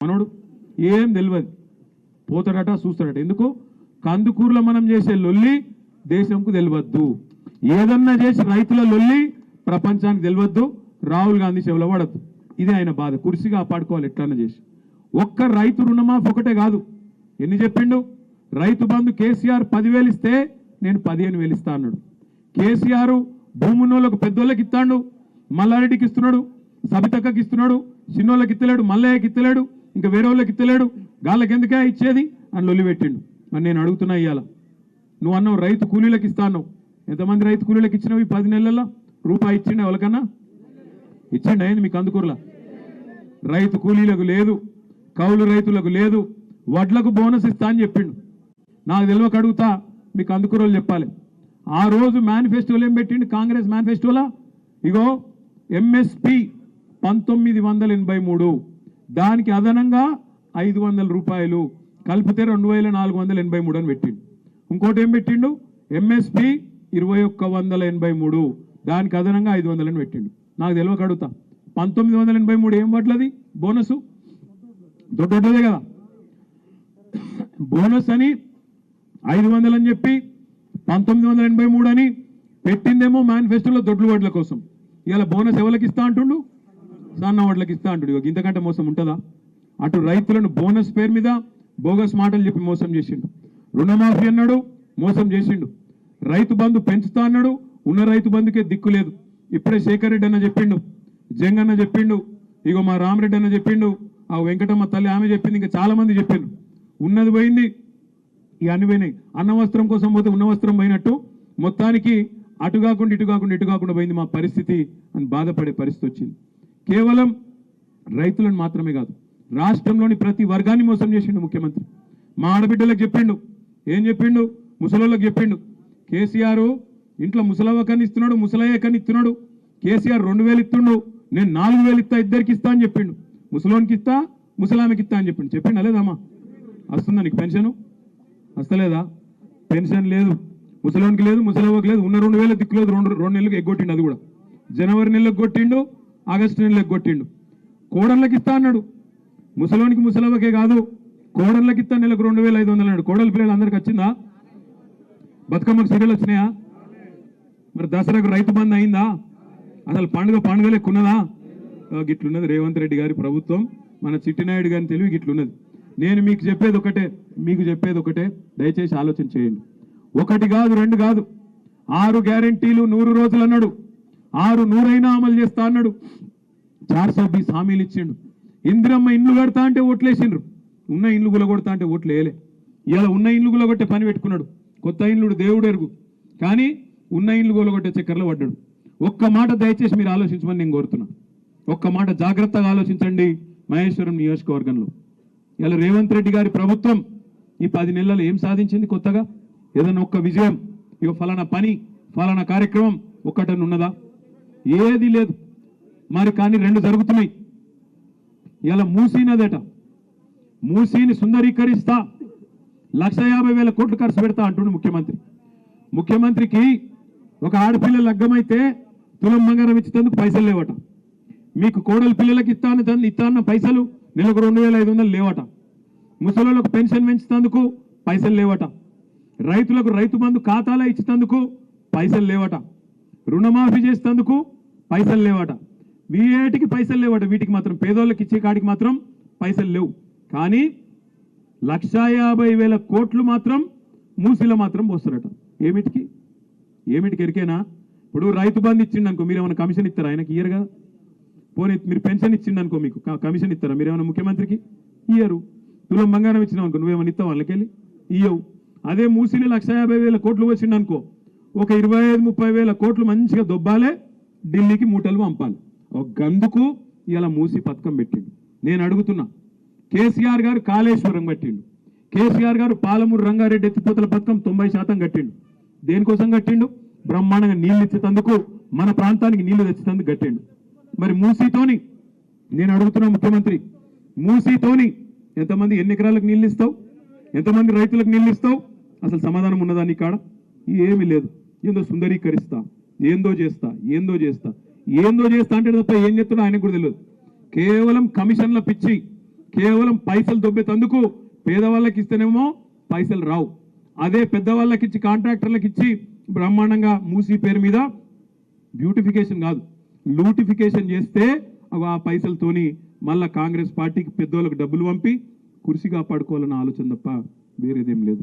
మనోడు ఏం తెలియదు పోతాడట చూస్తాడట. ఎందుకు? కందుకూరులో మనం చేసే లొల్లి దేశంకు తెలియద్దు ఏదన్నా చేసి రైతుల లొల్లి ప్రపంచానికి తెలియద్దు రాహుల్ గాంధీ చెవులో పడద్దు. ఇది ఆయన బాధ. కుర్చీగా కాపాడుకోవాలి ఎట్లన్నా చేసి. ఒక్క రైతు రుణమాఫ్ ఒకటే కాదు. ఎన్ని చెప్పిండు? రైతు బంధు కేసీఆర్ పదివేలు ఇస్తే నేను పదిహేను వేలు ఇస్తా అన్నాడు. కేసీఆర్ భూమున్నోళ్ళకు పెద్దోళ్ళకి ఇస్తాడు. మల్లారెడ్డికి ఇస్తున్నాడు. సబితక్కకి ఇస్తున్నాడు. చిన్నోళ్ళకి ఇస్తలేడు మల్లయ్యకి ఇస్తలేడు ఇంకా వేరే వాళ్ళకి ఇత్తలేడు గాళ్ళకి ఎందుకే ఇచ్చేది? అని లొల్లిపెట్టిండు మరి నేను అడుగుతున్నా ఇవాళ నువ్వు అన్నావు రైతు కూలీలకు ఇస్తాను ఎంతమంది రైతు కూలీలకు ఇచ్చినవి పది నెలల్లో? రూపాయి ఇచ్చిండు ఎవరికన్నా? ఇచ్చిండు అయింది మీకు అందుకూరలా? రైతు కూలీలకు లేదు కౌలు రైతులకు లేదు వడ్లకు బోనస్ ఇస్తా అని చెప్పిండు. నాకు తెలియక అడుగుతా మీకు అందుకూరలు చెప్పాలి. ఆ రోజు మేనిఫెస్టోలు ఏం పెట్టిండు? కాంగ్రెస్ మేనిఫెస్టోలా? ఇగో ఎంఎస్పి పంతొమ్మిది వందల ఎనభై మూడు. దానికి అదనంగా ఐదు వందల రూపాయలు కలిపితే రెండు వేల నాలుగు వందల ఎనభై మూడు అని పెట్టిండు. ఇంకోటి ఏం పెట్టిండు? ఎంఎస్పి ఇరవై ఒక్క వందల ఎనభై మూడు. దానికి అదనంగా ఐదు వందలని పెట్టిండు. నాకు తెలియక అడుగుతా. పంతొమ్మిది వందల ఎనభై మూడు ఏం పట్లది బోనసు? దొడ్డదే కదా. బోనస్ అని ఐదు వందలు అని చెప్పి పంతొమ్మిది వందల ఎనభై మూడు అని పెట్టిందేమో మేనిఫెస్టోలో దొడ్లు వడ్ల కోసం. ఇలా బోనస్ ఎవరికి ఇస్తా అంటుండు? సన్న వాళ్ళకి ఇస్తా అంటుండు. ఇంతకంటే మోసం ఉంటుందా? అటు రైతులను బోనస్ పేరు మీద బోగస్ మాటలు చెప్పి మోసం చేసిండు. రుణమాఫీ అన్నాడు మోసం చేసిండు. రైతు బంధు పెంచుతా అన్నాడు ఉన్న రైతు బంధుకే దిక్కు లేదు. ఇప్పుడే శేఖర్ రెడ్డి అన్న చెప్పిండు జంగన్న చెప్పిండు ఇగో మా రామరెడ్డి అన్న చెప్పిండు ఆ వెంకటమ్మ తల్లి ఆమె చెప్పింది ఇంకా చాలా మంది చెప్పిండు ఉన్నది పోయింది ఇక అన్ని పోయినాయి. అన్న వస్త్రం కోసం పోతే ఉన్న వస్త్రం పోయినట్టు మొత్తానికి అటు కాకుండా ఇటు కాకుండా ఇటు కాకుండా పోయింది మా పరిస్థితి అని బాధపడే పరిస్థితి వచ్చింది. కేవలం రైతులను మాత్రమే కాదు రాష్ట్రంలోని ప్రతి వర్గాన్ని మోసం చేసిండు ముఖ్యమంత్రి. మా ఆడబిడ్డలకు చెప్పిండు ఏం చెప్పిండు? ముసలోళ్ళకి చెప్పిండు. కేసీఆర్ ఇంట్లో ముసలవ్వకని ఇస్తున్నాడు ముసలయ్యకని ఇస్తున్నాడు. కేసీఆర్ రెండు వేలు ఇస్తుండు నేను నాలుగు వేలు ఇస్తా ఇద్దరికి ఇస్తా అని చెప్పిండు. ముసలోనికి ఇస్తా ముసలామెకి ఇస్తా అని చెప్పిండు. చెప్పిండు లేదమ్మా వస్తుందా నీకు పెన్షను? వస్తలేదా? పెన్షన్ లేదు. ముసలోనికి లేదు ముసలవ్వకి లేదు. ఉన్న రెండు వేల దిక్కులేదు రెండు రెండు నెలలకు ఎగ్గొట్టిండు అది కూడా. జనవరి నెలకు కొట్టిండు ఆగస్టిన్లకు కొట్టిండు. కోడళ్ళకి ఇస్తా అన్నాడు ముసలోనికి ముసలవకే కాదు కోడళ్ళకి ఇస్తా నెలకు రెండు వేల ఐదు వందలు అన్నాడు కోడల పిల్లలు అందరికి వచ్చిందా? బతుకమ్మకు సీరియల్ వచ్చినాయా? మరి దసరాకు రైతు బంద్ అయిందా? అసలు పండుగ పండుగ లెక్కున్నదా గిట్లున్నది రేవంత్ రెడ్డి గారి ప్రభుత్వం మన చిట్టినాయుడు గారిని తెలివి గిట్లున్నది. నేను మీకు చెప్పేది ఒకటే మీకు చెప్పేది ఒకటే దయచేసి ఆలోచన చేయండి. ఒకటి కాదు రెండు కాదు. ఆరు గ్యారంటీలు నూరు రోజులు అన్నాడు ఆరు నూరైనా అమలు చేస్తా అన్నాడు. చార్ సో బీస్ హామీలు ఇచ్చిండు. ఇందిరమ్మ ఇండ్లు కడతా అంటే ఓట్లేసిండ్రు. ఉన్న ఇండ్లు గులగొడతా అంటే ఓట్లు వేయలే. ఇలా ఉన్న ఇండ్లు గులగొట్టే పని పెట్టుకున్నాడు. కొత్త ఇండ్లుడు దేవుడు ఎరుగు. కానీ ఉన్న ఇండ్లు గులగొట్టే చక్కెరలో పడ్డాడు. ఒక్క మాట దయచేసి మీరు ఆలోచించమని నేను కోరుతున్నా. ఒక్క మాట జాగ్రత్తగా ఆలోచించండి మహేశ్వరం నియోజకవర్గంలో. ఇలా రేవంత్ రెడ్డి గారి ప్రభుత్వం ఈ పది నెలలు ఏం సాధించింది కొత్తగా? ఏదైనా ఒక్క విజయం ఇక ఫలానా పని ఫలానా కార్యక్రమం ఒక్కటనున్నదా ఏది లేదు. మరి కానీ రెండు జరుగుతున్నాయి. ఇలా మూసీనదట. మూసీని సుందరీకరిస్తా. లక్ష యాభై వేల కోట్లు ఖర్చు పెడతా అంటుండు ముఖ్యమంత్రి. ముఖ్యమంత్రికి ఒక ఆడపిల్ల లగ్గమైతే తులం బంగారం ఇచ్చేందుకు పైసలు లేవట. మీకు కోడలు పిల్లలకి ఇస్తాను ఇస్తాన్న పైసలు నెలకు రెండు వేల ఐదు వందలు లేవట. ముసలోళ్ళకు పెన్షన్ పెంచుతందుకు పైసలు లేవట. రైతులకు రైతు బంధు ఖాతాలో ఇచ్చేందుకు పైసలు లేవట. రుణమాఫీ చేసినందుకు పైసలు లేవట. వీటికి పైసలు లేవట. వీటికి మాత్రం పేదోళ్ళకి ఇచ్చే కాడికి మాత్రం పైసలు లేవు. కానీ లక్షా యాభై వేల కోట్లు మాత్రం మూసిలో మాత్రం పోస్తారట. ఏమిటికి? ఏమిటికి ఎరికేనా? ఇప్పుడు రైతు బంధు ఇచ్చిండు అనుకో మీరు ఏమైనా కమిషన్ ఇస్తారా? ఆయనకి ఇయ్యరు కదా పోనీ మీరు పెన్షన్ ఇచ్చిండు అనుకో మీకు కమిషన్ ఇస్తారా? మీరు ఏమైనా ముఖ్యమంత్రికి? ఇయ్యరు. తులం బంగారం ఇచ్చినావు అనుకో నువ్వేమైనా ఇస్తావు వాళ్ళకెళ్ళి? ఇయ్యవు. అదే మూసిని లక్ష యాభై వేల కోట్లు వచ్చిండు అనుకో ఒక ఇరవై ఐదు ముప్పై వేల కోట్లు మంచిగా దొబ్బాలే ఢిల్లీకి మూటలు పంపాలి. ఒక గందుకు ఇలా మూసి పథకం పెట్టిండు. నేను అడుగుతున్నా కేసీఆర్ గారు కాళేశ్వరం కట్టిండు. కేసీఆర్ గారు పాలమూరు రంగారెడ్డి ఎత్తిపోతల పథకం తొంభై శాతం కట్టిండు. దేనికోసం కట్టిండు? బ్రహ్మాండంగా నీళ్ళు ఇచ్చేటందుకు మన ప్రాంతానికి నీళ్ళు తెచ్చేటందుకు కట్టిండు. మరి మూసీతోని నేను అడుగుతున్నా ముఖ్యమంత్రి మూసీతోని ఎంతమంది ఎన్ని ఎకరాలకు నీళ్ళు ఇస్తావు? ఎంతమంది రైతులకు నీళ్ళు ఇస్తావు? అసలు సమాధానం ఉన్నదాన్ని కాడ ఏమీ లేదు. ఏందో సుందరీకరిస్తా ఏందో చేస్తా ఏందో చేస్తా. ఏందో చేస్తా అంటే తప్ప ఏం చెప్తున్నా ఆయనకు కూడా తెలియదు. కేవలం కమిషన్ల పిచ్చి కేవలం పైసలు దొబ్బేతందుకు పేదవాళ్ళకి ఇస్తేనేమో పైసలు రావు. అదే పెద్దవాళ్ళకి ఇచ్చి కాంట్రాక్టర్లకు ఇచ్చి బ్రహ్మాండంగా మూసి పేరు మీద బ్యూటిఫికేషన్ కాదు. లూటిఫికేషన్ చేస్తే ఆ పైసలతోని మళ్ళా కాంగ్రెస్ పార్టీకి పెద్దోళ్ళకి డబ్బులు పంపి కుర్చీ కాపాడుకోవాలన్న ఆలోచన తప్ప వేరేదేం లేదు.